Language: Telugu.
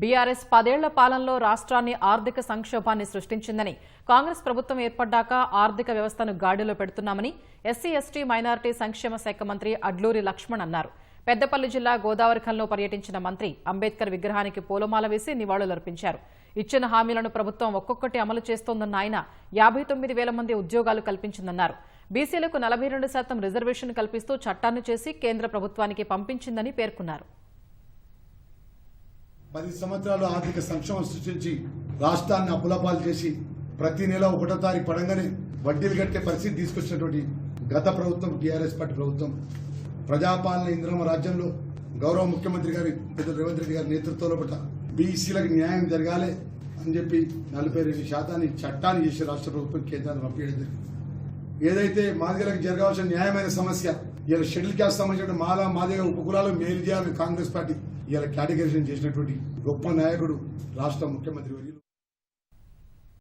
బీఆర్ఎస్ పదేళ్ళ పాలనలో రాష్ట్రాన్ని ఆర్థిక సంక్షోభాన్ని సృష్టించిందని కాంగ్రెస్ ప్రభుత్వం ఏర్పడ్డాక ఆర్థిక వ్యవస్థను గాడిలో పెడుతున్నామని ఎస్సీ ఎస్టీ మైనారిటీ సంక్షేమ శాఖ మంత్రి అడ్లూరి లక్ష్మణ్ అన్నారు. పెద్దపల్లి జిల్లా గోదావరిఖంలో పర్యటించిన మంత్రి అంబేద్కర్ విగ్రహానికి పూలమాల వేసి నివాళులర్పించారు. ఇచ్చిన హామీలను ప్రభుత్వం ఒక్కొక్కటి అమలు చేస్తోందన్న ఆయన యాభై తొమ్మిది వేల మంది ఉద్యోగాలు కల్పించిందన్నారు. బీసీలకు నలభై రెండు శాతం రిజర్వేషన్ కల్పిస్తూ చట్టాన్ని చేసి కేంద్ర ప్రభుత్వానికి పంపించిందని పేర్కొన్నారు. పది సంవత్సరాలు ఆర్థిక సంక్షోభం సృష్టించి రాష్ట్రాన్ని అప్పులపాలు చేసి ప్రతి నెల ఒకటో తారీఖు పడంగానే వడ్డీలు కట్టే పరిస్థితి తీసుకొచ్చినటువంటి గత ప్రభుత్వం టీఆర్ఎస్ పార్టీ ప్రభుత్వం ప్రజాపాలన ఇంద్రమ రాజ్యంలో గౌరవ ముఖ్యమంత్రి గారి పెద్ద రేవంత్ రెడ్డి గారి నేతృత్వంలో పట్ల బీసీలకు న్యాయం జరగాలి అని చెప్పి నలభై రెండు శాతాన్ని చట్టాన్ని చేసి రాష్ట్ర ప్రభుత్వం కేంద్రాన్ని పంపించడం జరిగింది. ఏదైతే మాదిగలకు జరగాల్సిన న్యాయమైన సమస్య ఇలా షెడ్యూల్ క్యాస్ట్ సంబంధించిన మాలా మాదిగ ఉపకులాలు మేలు చేయాలని కాంగ్రెస్ పార్టీ ఇలా కేటగరైజేషన్ చేసినటువంటి గొప్ప నాయకుడు రాష్ట్ర ముఖ్యమంత్రి వర్యులు.